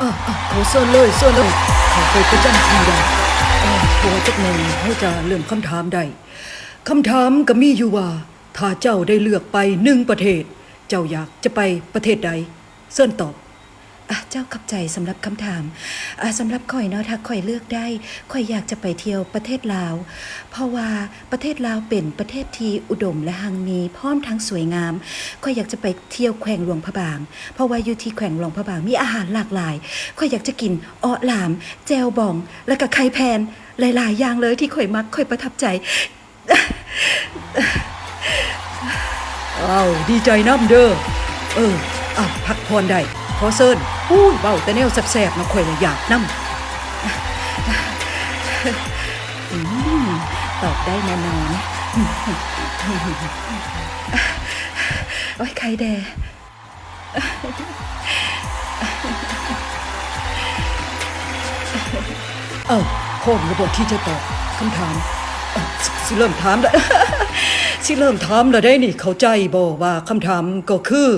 อะอะขอเชิญเลยเชิญเลยขอไปประจำที่ได้อ่าพอจักหน่อยเขาจะเริ่มคำถามได้คำถามก็มีอยู่ว่า ถ้าเจ้าได้เลือกไปหนึ่งประเทศ เจ้าอยากจะไปประเทศใดเชิญตอบ เจ้าขับใจสำหรับคำถามสำหรับข่อยเนาะถ้าข่อยเลือกได้ข่อยอยากจะไปเที่ยวประเทศลาว เพราะว่าประเทศลาวเป็นประเทศที่อุดมและหังมีพร้อมทั้งสวยงามข่อยอยากจะไปเที่ยวแขวงหลวงพระบาง เพราะว่าอยู่ที่แขวงหลวงพระบางมีอาหารหลากหลายข่อยอยากจะกินอ้อหลาม แจวบอง และก็ไข่แพนหลาย ๆ อย่างเลยที่ข่อยมักข่อยประทับใจอ้าวดีใจน้ำเด้อเอออ้าวพักผ่อนได้ขอเซิน พูดเบาแต่แนวแสบๆนะข่อยอยากน้อืมตอบได้แน่นอนโอ้ยใครแดเอ้าพร้อมระบบที่จะตอบคำถามสิเริ่มถามแล้วสิเริ่มถามแล้วได้นี่ เข้าใจบ่ว่าคำถามก็คือ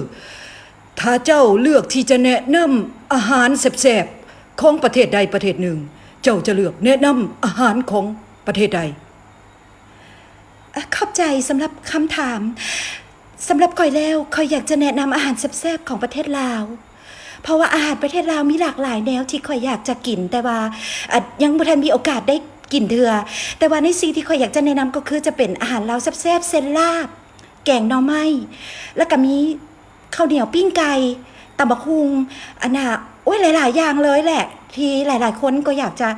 ถ้าเจ้าเลือกที่จะแนะนำอาหารแสบๆของประเทศใดประเทศหนึ่ง เจ้าจะเลือกแนะนำอาหารของประเทศใดขอบใจสำหรับคำถามสำหรับข่อยแล้วข่อยอยากจะแนะนำอาหารแซ่บๆของประเทศลาว เพราะว่าอาหารประเทศลาวมีหลากหลายแนวที่ข่อยอยากจะกิน แต่ว่ายังบ่ทันมีโอกาสได้กินเถือแต่ว่าในสิ่งที่ข่อยอยากจะแนะนำก็คือจะเป็นอาหารลาวแซ่บๆเส้นลาบ แกงหน่อไม้แล้วก็มี ข้าวเหนียวปิ้งไก่ตำบักฮุงอันน่ะโอ้ยหลาย ๆ อย่างเลยแหละ ที่หลาย ๆ คนก็อยากจะ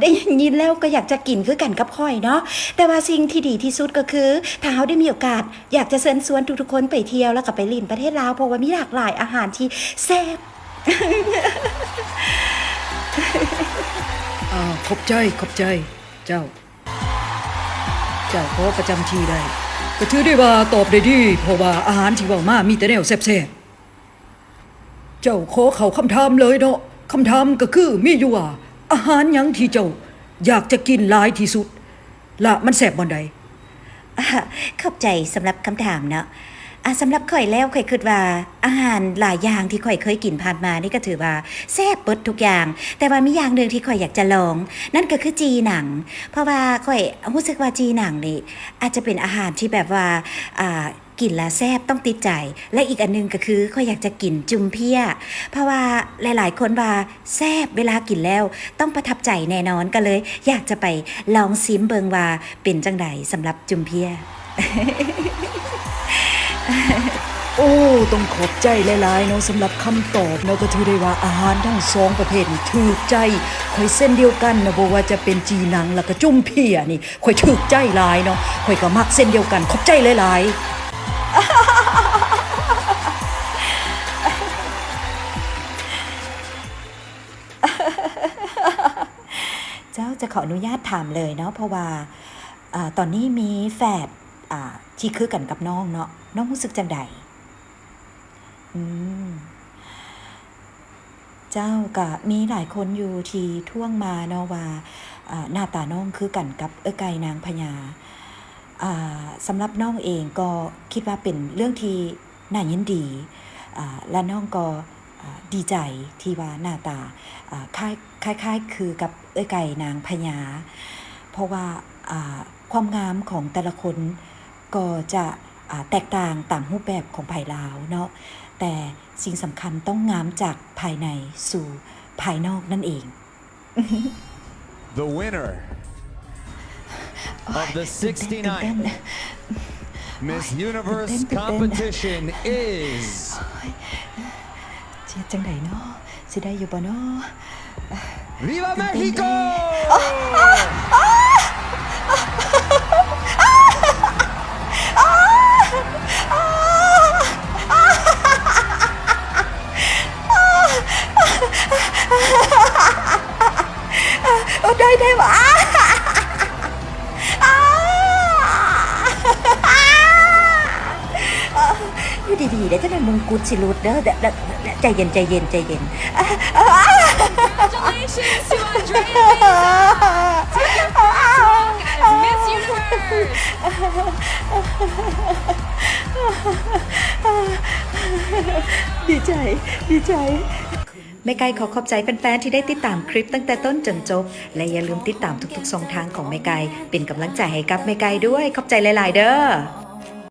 ได้ยินแล้วก็อยากจะกินคือกันกับข่อยเนาะแต่ว่าสิ่งที่ดีที่สุดก็คือถ้าเขาได้มีโอกาส อยากจะเชิญชวนทุกๆคนไปเที่ยวแล้วก็ไปลินประเทศลาวเพราะว่ามีหลากหลายอาหารที่แซ่บอ่าขอบใจขอบใจ เจ้า เจ้าขอประจำที่ได้ ก็ถือได้ว่าตอบได้ดีเพราะว่าอาหารที่ว่ามามีแต่แนวแซ่บๆเจ้าขอเขาคำถามเลยเนาะคำถามก็คือมีอยู่ว่า อาหารหยังที่เจ้า อยากจะกินหลายที่สุดละมันแซ่บบ่ใด อะขอบใจสำหรับคำถามเนาะ อะสำหรับข่อยแล้วข่อยคิดว่า อาหารหลายอย่างที่ข่อยเคยกินผ่านมานี่ก็ถือว่าแซ่บเปิดทุกอย่าง แต่ว่ามีอย่างหนึ่งที่ข่อยอยากจะลอง นั่นก็คือจีหนัง เพราะว่าข่อยรู้สึกว่าจีหนังนี่อาจจะเป็นอาหารที่แบบว่าอ่ากินแล้วแซ่บต้องติดใจ และอีกอันหนึงก็คือข่อยอยากจะกินจุมเพียเพราะว่าหลาย ๆ คนว่าแซ่บเวลากินแล้ว ต้องประทับใจแน่นอนก็เลย อยากจะไปลองซิมเบิงว่าเป็นจังใดสำหรับจุมเพีย โอ้ ต้องขอบใจหลายๆเนาะสำหรับคำตอบเนาะก็ถือได้ว่าอาหารทั้งสองประเภทนี่ถูกใจข่อยเส้นเดียวกันนะบอกว่าจะเป็นจีหนังแล้วก็จุ่มเพียนี่ข่อยถูกใจหลายเนาะข่อยก็มักเส้นเดียวกันขอบใจหลายๆ เจ้าจะขออนุญาตถามเลยเนาะเพราะว่าอตอนนี้มีแฝด ที่คือกันกับน้องเนาะน้องรู้สึกจังใดอืมเจ้าก็มีหลายคนอยู่ที่ท่วงมาเนาะว่าหน้าตาน้องคือกันกับเอ้ไก่นางพญาอ่าสำหรับน้องเองก็คิดว่าเป็นเรื่องที่น่ายินดีอ่าและน้องก็ดีใจที่ว่าหน้าตาอ่าคล้ายคล้ายคล้ายคือกับเอ้ไก่นางพญาเพราะว่าความงามของแต่ละคน ก็จะอ่าแตกต่างตามรูปแบบของภายลาวเนาะแต่สิ่งสำคัญต้องงามจากภายในสู่ภายนอกนั่นเอง The winner of the ตื่นเต้น 69th Miss Universe ตื่นเต้น competition is เจียจังไดเนาะสิได้อยู่บ่เนาะ Viva Mexico! ใจเย็นใจเย็นใจเย็น Congratulations to Andrea Mesa. Take your first rung as Miss Universe. ดีใจดี ไม่ไกลขอขอบใจแฟนๆที่ได้ติดตามคลิปตั้งแต่ต้นจนจบ และอย่าลืมติดตามทุกๆช่องทางของไม่ไกลเป็นกำลังใจให้กับไม่ไกลด้วย ขอบใจหลาย ๆ เด้อ